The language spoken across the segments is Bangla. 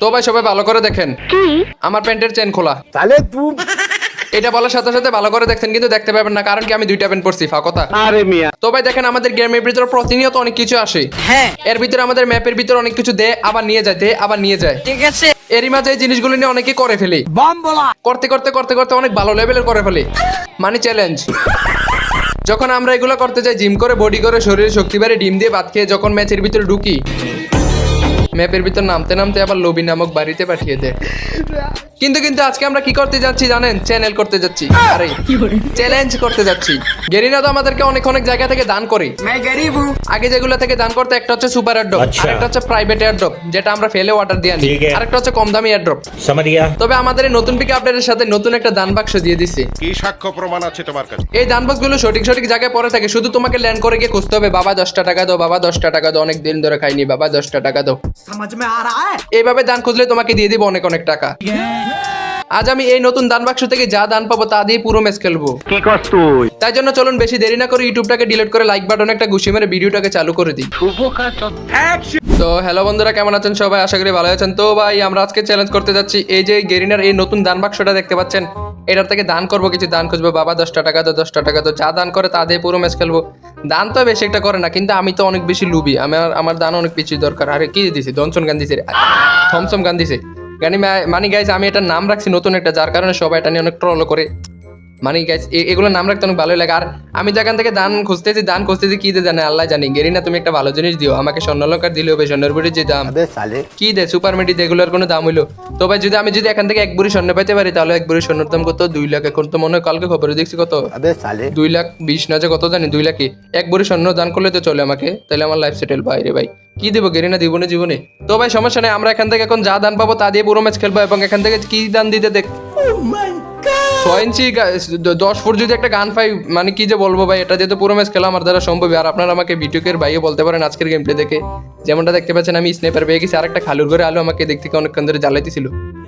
তো ভাই সবাই ভালো করে দেখেন। আমার প্যান্টের চেন খোলা। তাহলে তুই এটা বলার সাথে সাথে ভালো করে দেখছেন কিন্তু দেখতে পাবেন না কারণ কি আমি দুইটা প্যান্ট পরছি ফাঁকতা আরে মিয়া। তো ভাই দেখেন আমাদের গেমের ভিতরে প্রতিনিয়ত অনেক কিছু আসে। হ্যাঁ। এর ভিতরে আমাদের ম্যাপের ভিতরে অনেক কিছু দেয় আবার নিয়ে যায় দেয় আবার নিয়ে যায়। ঠিক আছে। এরই মাঝে এই জিনিসগুলো নিয়ে অনেকে করে ফেলে। বম বলা। করতে করতে করতে করতে অনেক ভালো লেভেলের করে ফেলে। মানে চ্যালেঞ্জ যখন আমরা এগুলো করতে যাই জিম করে বডি করে শরীরে শক্তি বাড়ে ডিম দিয়ে ভাত খেয়ে যখন ম্যাচের ভিতরে ঢুকি ম্যাপের ভিতর নামতে নামতে আবার লবি নামক বাড়িতে পাঠিয়ে দেয় কিন্তু কিন্তু আজকে আমরা কি করতে যাচ্ছি জানেন? চ্যানেল করতে যাচ্ছি। আরে চ্যালেঞ্জ করতে যাচ্ছি। গেরিনা তো আমাদেরকে অনেক অনেক জায়গা থেকে দান করে। আগে যেগুলো থেকে দান করতে একটা হচ্ছে সুপার এয়ারড্রপ আরেকটা হচ্ছে প্রাইভেট এয়ারড্রপ যেটা আমরা ফেলে অর্ডার দিয়ে আনি। আরেকটা হচ্ছে কম দামি এয়ারড্রপ তবে আমাদের নতুন পিক আপডেটের সাথে নতুন একটা দান বাক্স দিয়ে দিছে। কি সাক্ষ্য প্রমাণ আছে তোমার কাছে? এই দান বাক্সগুলো সঠিক সঠিক জায়গায় পড়ে থাকে। শুধু তোমাকে ল্যান্ড করে গিয়ে খুঁজতে হবে বাবা দশটা টাকা দাও বাবা দশটা টাকা দাও অনেক দিন ধরে খাইনি বাবা দশটা টাকা দাও। এইভাবে দান খুঁজলে তোমাকে দিয়ে দিব অনেক অনেক টাকা। আজ আমি এই নতুন দান বাক্স থেকে যা দান পাবো তা দিয়ে পুরো ম্যাচ খেলব। কি কস তুই? তাই জন্য চলুন বেশি দেরি না করে ইউটিউবটাকে ডিলিট করে লাইক বাটন একটা ঘুষি মেরে ভিডিওটাকে চালু করে দিই। তো হ্যালো বন্ধুরা কেমন আছেন সবাই? আশা করি ভালো আছেন। তো ভাই আমরা আজকে চ্যালেঞ্জ করতে যাচ্ছি এই যে গেরিনার এই নতুন দান বাক্সটা দেখতে পাচ্ছেন। এটার থেকে দান করব কিছু দান খুঁজবো। বাবা দশটা টাকা তো দশটা টাকা তো যা দান করে তা দিয়ে পুরো ম্যাচ খেলব। দান তো বেশি একটা করে না কিন্তু আমি তো অনেক বেশি লুবি। আমার আমার দান অনেক বেশি দরকার। আরে কি দিছি? দনসন গান দিছে থমসম গান দিছে গানি মানে গাইজ আমি এটার নাম রাখছি নতুন একটা যার কারণে সবাই এটা নিয়ে অনেক ট্রল করে। মানে গাইজ এগুলো নাম রাখতে অনেক ভালোই লাগে। আর আমি যেখান থেকে দান খুঁজতেছি দান খুঁজতেছি কি দে জানে আল্লাহ জানি। গেরি না তুমি একটা ভালো জিনিস দিও। আমাকে স্বর্ণলঙ্কার দিলে হবে স্বর্ণের যে দাম। কি দে সুপার মেডি এগুলোর কোনো দাম হইল? তো ভাই যদি আমি যদি এখান থেকে এক বুড়ি স্বর্ণ পেতে পারি তাহলে এক বুড়ি স্বর্ণের দাম কত? দুই লাখ। এখন তো মনে হয় কালকে খবরে দেখছি কত? দুই লাখ বিশ না যে কত জানি দুই লাখই। এক বুড়ি স্বর্ণ দান করলে তো চলে আমাকে। তাহলে আমার লাইফ সেটেল বাইরে ভাই। কি দেবো গেরি না জীবনে জীবনে? তো ভাই সমস্যা নেই আমরা এখান থেকে এখন যা দান পাবো তা দিয়ে পুরো ম্যাচ খেলব এবং এখান থেকে কি দান দিতে দেখ ছয় ইঞ্চি দশ ফুট যদি একটা গান পাই মানে কি যে বলব ভাই এটা যেহেতু পুরো ম্যাচ খেলা আমার দ্বারা সম্ভব। আর আপনারা আমাকে ভিডিওকের বাইরে বলতে পারেন আজকের গেমটা দেখে। যেমনটা দেখতে পাচ্ছেন আমি স্নেপার পেয়ে গেছি আর একটা খালুর ঘরে আলো আমাকে দেখতে অনেকক্ষণ ধরে জ্বালাইতেছিল।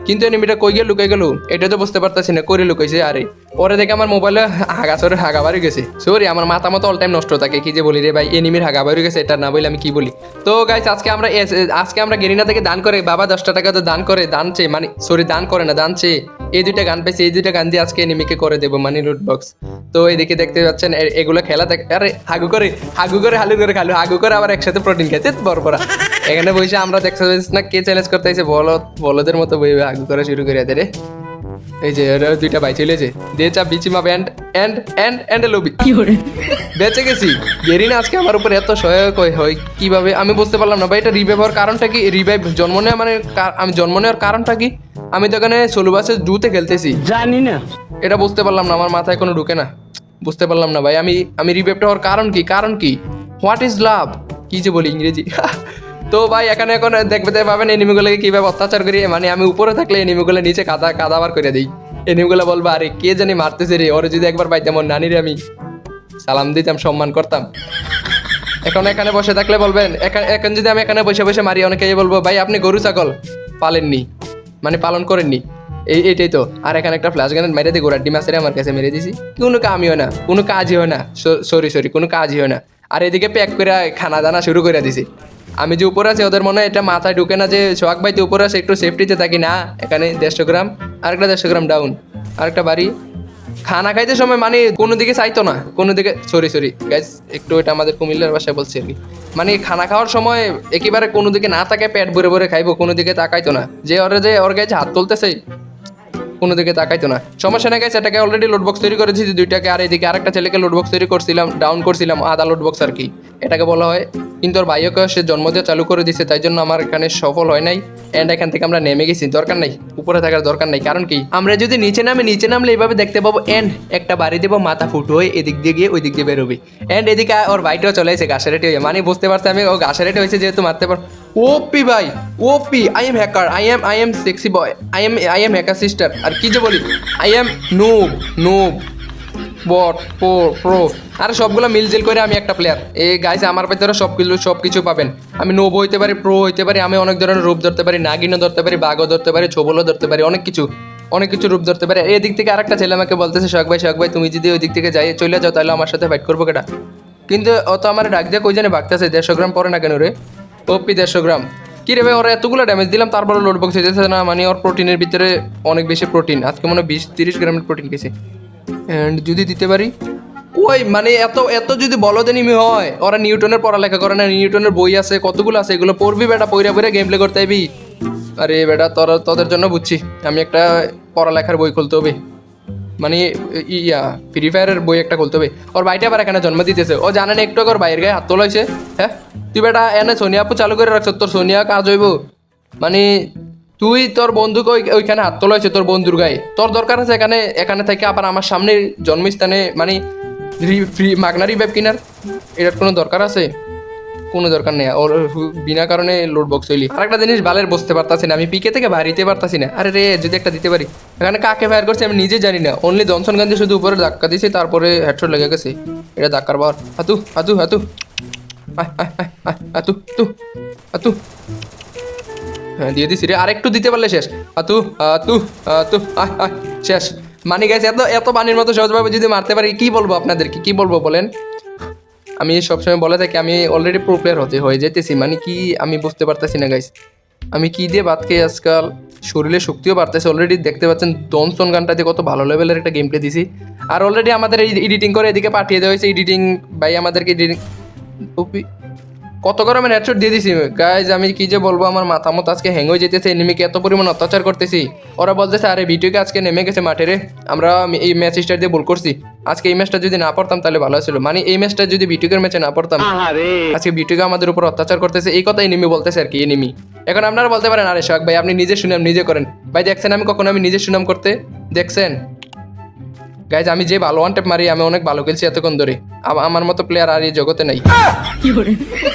কিন্তু এনিমিটা কই গিয়ে লুকাই গেল। এটা তো বুঝতে পারতাছি না করে লুকাইছে আরে পরে দেখে আমার মোবাইলে হাগা সরে হাগা বাড়ি গেছে। সরি আমার মাথা মতো অল টাইম নষ্ট থাকে, কি যে বলি রে ভাই এনিমির হাগা বাড়ি গেছে, এটা না বলে আমি কি বলি। তো গাইস আজকে আমরা আজকে আমরা গেরিনা থেকে দান করে, বাবা দশটা টাকা তো দান করে, দান চেয়ে মানে সরি দান করে না, দান এই দুইটা গান পেয়েছি এই দুইটা গান দিয়ে আজকে এনিমিকে করে দেবো মানি লুট বক্স তো এইদিকে দেখতে পাচ্ছেন এগুলো খেলা দেখ আরে, হাগু করে হাগু করে, হালু করে খালু হাগু করে আবার একসাথে প্রোটিন খেতে বড় এখানে বসে আমরা দেখতে না কে চ্যালেঞ্জ করতে এসে বলদ বলদের মতো বই হাগু করা শুরু করে দেয় রে। এই যে এরা দুইটা ভাই চলেছে দিয়ে চাপ বিচি মা band and and and lobby বেঁচে গেছি। গেরিনা আজকে আমার উপর এত সহায়ক হয়- কীভাবে? আমি বুঝতে পারলাম না। ভাই এটা রিভাইভ হওয়ার কারণটা কি? রিভাইভ জন্ম নেওয়া মানে আমি জন্ম নেওয়ার কারণটা কি? আমি তো এখানে সোলুবাসে জুতে খেলতেছি। জানি না। এটা বুঝতে পারলাম না আমার মাথায় কোনো ঢুকে না। বুঝতে পারলাম না ভাই। আমি আমি রিভাইভটা হওয়ার কারণ কি? কারণ কি? হোয়াট ইজ লাভ কি যে বলি ইংরেজি। তো ভাই, এখানে এখন দেখবে দেখতে পাবেন এনিমিগুলোকে কীভাবে অত্যাচার করি। মানে আমি উপরে থাকলে এনিমিগুলো নিচে কাদা কাদাবার করে দিই। এনিমিগুলো বলব, আরে, কে জানি মারতেছে রে? ওরে যদি একবার পাইতাম ওর নানিরে আমি। সালাম দিতাম, সম্মান করতাম। এখন এখানে বসে থাকলে বলবেন এখন যদি আমি এখানে বসে বসে মারি অনেকে বলব, ভাই, আপনি গরু, ছাগল পালেননি মানে পালন করেননি। এই, এটাই তো। আর এখানে একটা ফ্ল্যাশ গানের মেরে দিয়ে গোড়ার ডিম আসে আমার কাছে মেরে দিছি। কোনো কামই হয় না, কোনো কাজই হয় না। সরি সরি কোনো কাজই হয় না। আর এদিকে প্যাক করে খানা দানা শুরু করে দিছি। আমি যে উপরে আছি, ওদের মনে হয় এটা মাথায় ঢুকে না যে সোহাগ ভাই তুই উপরে আছে, একটু সেফটিতে থাকি। না, এখানে দেড়শো গ্রাম, আরেকটা দেড়শো গ্রাম ডাউন আরেকটা বাড়ি। খানা খাইতে সময় মানে কোনো দিকে চাইতো না, কোনো দিকে সরি সরি গাইজ একটু এটা আমাদের কুমিল্লার ভাষায় বলছি আর কি। মানে খানা খাওয়ার সময় একেবারে কোনো দিকে না তাকে পেট ভরে ভরে খাইবো, কোনো দিকে তাকাইতো না। যে ওরে যে ওর গাইছে হাত তুলতেছে, কোনো দিকে তাকাইতো না। সমস্যা না গাইছে এটাকে অলরেডি লোডবক্স তৈরি করেছি দুইটাকে আর এদিকে আরেকটা ছেলেকে লোডবক্স তৈরি করছিলাম ডাউন করছিলাম আদা লোডবক্স আর কি। এটাকে বলা হয় কিন্তু ওর ভাইকে সে জন্ম দিয়ে চালু করে দিছে, তাই জন্য আমার এখানে সফল হয় নাই। এন্ড এখান থেকে আমরা নেমে গেছি, দরকার নাই, উপরে থাকার দরকার নাই। কারণ কি? আমরা যদি নিচে নামে, নিচে নামলে এইভাবে দেখতে পাবো এন্ড একটা বাড়ি দেবো, মাথা ফুটো হয়ে এদিক দিয়ে গিয়ে ওই দিক দিয়ে বেরোবে। এন্ড এদিকে ওর ভাইটাও চলে এসে গাছারেটি হয়ে মানে বুঝতে পারছি আমি, ও গাছারেটি হয়েছে যেহেতু মারতে পার। ওপি ভাই, OP I am hacker I am I am sexy boy I am I am hacker sister আর কি যে বলি? I am noob noob bot pro pro. আর সবগুলো মিলজিল করে আমি একটা প্লেয়ার এই গাইছে আমার ভেতরে সব কিছু সব কিছু পাবেন। আমি নোব হইতে পারি প্রো হইতে পারি, আমি অনেক ধরনের রূপ ধরতে পারি, নাগিনও ধরতে পারি, বাঘও ধরতে পারি, ছোবলও ধরতে পারি, অনেক কিছু অনেক কিছু রূপ ধরতে পারি। এই দিক থেকে আরেকটা ছেলে আমাকে বলতেছে, শখ ভাই শখ ভাই, তুমি যদি ওই দিক থেকে যাই, চলে যাও, তাহলে আমার সাথে ফাইট করব কেটা কিন্তু ও তো আমার ডাক দিয়ে কই জানে বাগতেছে দেড়শো গ্রাম পরে না কেন রে? ওপি দেড়শো গ্রাম। কি রে ভাই, ওরা এতগুলো ড্যামেজ দিলাম তারপরে লোড বক্স হয়েছে না মানে ওর প্রোটিনের ভিতরে অনেক বেশি প্রোটিন আজকে মনে হয় বিশ, তিরিশ গ্রামের প্রোটিন খেয়েছে। অ্যান্ড যদি দিতে পারি? ওই মানে এত এত যদি বলদে নিমি হয়, ওরা নিউটনের পড়ালেখা করে না, নিউটনের বই আছে, কতগুলো আছে, এগুলো পড়বি বেটা, পইরা পইরা গেম প্লে করতে আইবি। আরে বেটা, তোর, তোদের জন্য বুঝছি, আমি একটা পড়ালেখার বই খুলতে হবে। মানে ইয়া ফ্রি ফায়ারের বই একটা খুলতে হবে। ওর ভাইটা আবার এখানে জন্ম দিতেছে। ও জানে না একটু ওর বাইরের গায়ে হাত তোলাইছে হ্যাঁ? তুই বেটা, এনে সোনিয়া আপু চালু করে রাখছ তোর সোনিয়া কাজ হইব। মানে তুই তোর বন্ধুকে ওই- ওইখানে হাত তোলা হয়েছে তোর বন্ধুর গায়ে। তোর দরকার আছে এখানে এখানে থেকে আবার আমার সামনে জন্মস্থানে মানে ফ্রি মাগনারি ব্যাপ কিনার। এটার কোনো দরকার আছে? কোনো দরকার নেই। ওর বিনা কারণে লোড বক্স হইলি। আর একটা জিনিস বালের বসতে পারতাছি না। আমি পিকে থেকে বাড়িতে পারতাছি না। আরে রে, যদি একটা দিতে পারি। এখানে কাকে ফায়ার করছে আমি নিজে জানি না। অনলি জনসন গান্ধী শুধু উপরে ধাক্কা দিয়েছি তারপরে হেডশট লেগে গেছে। এটা ধাক্কার বার। হাতু হাতু হাতু। হাতু তু হাতু। দিয়ে দিছি রে। আরেকটু দিতে পারলে শেষ। হাতু আয় আয় শেষ। মানি গেছে এত এত পানির মতো সহজভাবে যদি মারতে পারি, কি বলব আপনাদেরকে? কি বলব বলেন? আমি সবসময় বলে থাকি, আমি অলরেডি প্রো প্লেয়ার হতে হয়ে যেতেছি। মানে কি আমি বুঝতে পারতেছি না গাইস আমি কি দিয়ে ভাত খেয়ে আজকাল? শরীরে শক্তিও বাড়তেছে অলরেডি দেখতে পাচ্ছেন দনসন গানটাতে কত ভালো লেভেলের একটা গেম প্লে দিছি। আর অলরেডি আমাদের এডিটিং করে এদিকে পাঠিয়ে দেওয়া হয়েছে। এডিটিং ভাই আমাদেরকে এডিটিং কত গরমের হেডশট দিয়ে দিছি? গাইজ আমি কি যে বলব আমার মাথা মতো আজকে হ্যাং হয়ে যেতেছে এনিমিকে এত পরিমাণ অত্যাচার করতেছি। ওরা বলতেছে আরে ভিডিওকে আজকে নেমে গেছে মাঠে রে। আমরা এই ম্যাচ স্টার দিয়ে বল করছি। আজকে এই ম্যাচটা যদি না পড়তাম তাহলে ভালো ছিল মানে এই ম্যাচটা যদি বিটুকের ম্যাচে না পড়তাম আজকে বিটুকে আমাদের উপর অত্যাচার করতেছে এই কথা এনিমি বলতেছে আর কি এনিমি এখন আপনারা বলতে পারেন আরে শখ ভাই আপনি নিজে সুনাম নিজে করেন। ভাই দেখছেন আমি কখনো আমি নিজে সুনাম করতে? দেখছেন? গাইজ আমি যে ভালো ওয়ান টেপ মারি, আমি অনেক ভালো খেলছি এতক্ষণ ধরে। আমার মতো প্লেয়ার আর এই জগতে নাই।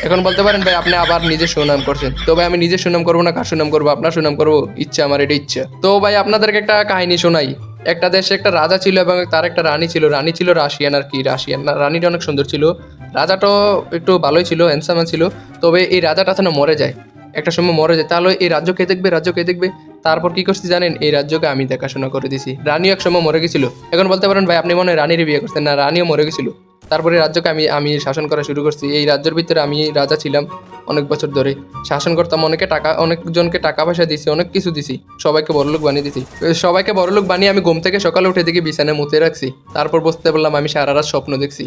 এখন বলতে পারেন ভাই, আপনি আবার নিজে সুনাম করছেন। তো ভাই, আমি নিজে সুনাম করব না, কার সুনাম করব, আপনার সুনাম করব? ইচ্ছা, আমার এটা ইচ্ছা। তো ভাই, আপনাদেরকে একটা কাহিনী শোনাই। একটা দেশে একটা রাজা ছিল এবং তার একটা রানী ছিল। রানী ছিল রাশিয়ান আর কি, রাশিয়ান। রানীটা অনেক সুন্দর ছিল। রাজাটাও একটু ভালোই ছিল হ্যান্ডসাম ছিল। তবে এই রাজাটা যেন মরে যায়। একটা সময় মরে যায়। তাহলে এই রাজ্য কে দেখবে? রাজ্য কে দেখবে? তারপর কি করছি জানেন? এই রাজ্যকে আমি দেখাশোনা করে দিছি। রানীও এক সময় মরে গেছিল। এখন বলতে পারেন, ভাই, আপনি মনে হয় রানীর বিয়ে করছেন। না, রানীও মরে গেছিল। তারপরে রাজ্যকে আমি আমি শাসন করা শুরু করছি। এই রাজ্যের ভিতরে আমি রাজা ছিলাম অনেক বছর ধরে। শাসন করতাম অনেকে টাকা, অনেকজনকে টাকা পয়সা দিছি, অনেক কিছু দিছি। সবাইকে বড়লোক বানিয়ে দিছি। সবাইকে বড়লোক বানিয়ে আমি ঘুম থেকে সকালে উঠে দেখি বিছানায় মুতে রাখছি। তারপর বসতে পারলাম আমি সারা রাত স্বপ্ন দেখছি।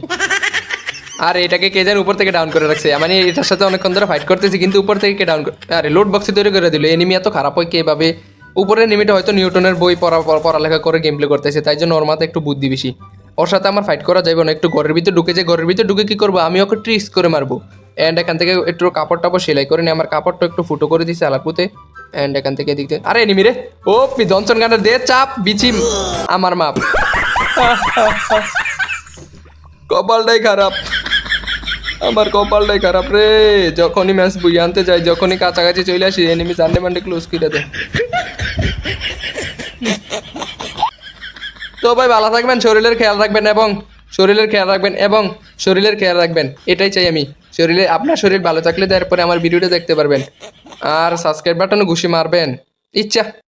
আর এটাকে কে যেন উপর থেকে ডাউন করে রাখছে। মানে এটার সাথে অনেকক্ষণ ধরে ফাইট করতেছি কিন্তু উপর থেকে কে ডাউন আরে লোড বক্সে তৈরি করে দিল। এনিমি এত খারাপ হয় কে এভাবে উপরের নিমিটা হয়তো নিউটনের বই পড়া পড়া- পড়ালেখা করে গেম প্লে করতেছে তাই জন্য ওর মাথায় একটু বুদ্ধি বেশি। ওর সাথে আমার ফাইট করা যাবে না একটু ঘরের ভিতরে ঢুকে যে ঘরের ভিতরে ঢুকে কি করব? আমি ওকে ট্রিক্স করে মারবো। অ্যান্ড এখান থেকে একটু কাপড় টাপড় সেলাই করে নিয়ে আমার কাপড়টা একটু ফুটো করে দিছে আলাপুতে। অ্যান্ড এখান থেকে এদিক আরে এনিমি রে! ও পি জনসন গানের দে চাপ বিচি আমার মাপ। কপালটাই খারাপ। আমার কপালটাই খারাপ রে। যখনই ম্যাচ বুই আনতে যাই, যখনই কাছাকাছি চলে আসি এনিমি জানলে মানলে ক্লোজ করে দেয়। তো ভাই, ভালো থাকবেন, শরীরের খেয়াল রাখবেন এবং শরীরের খেয়াল রাখবেন এবং শরীরের খেয়াল রাখবেন। এটাই চাই আমি। শরীরে, আপনার শরীর ভালো থাকলে তারপরে আমার ভিডিওটা দেখতে পারবেন। আর সাবস্ক্রাইব বাটনে ঘুষি মারবেন। ইচ্ছা।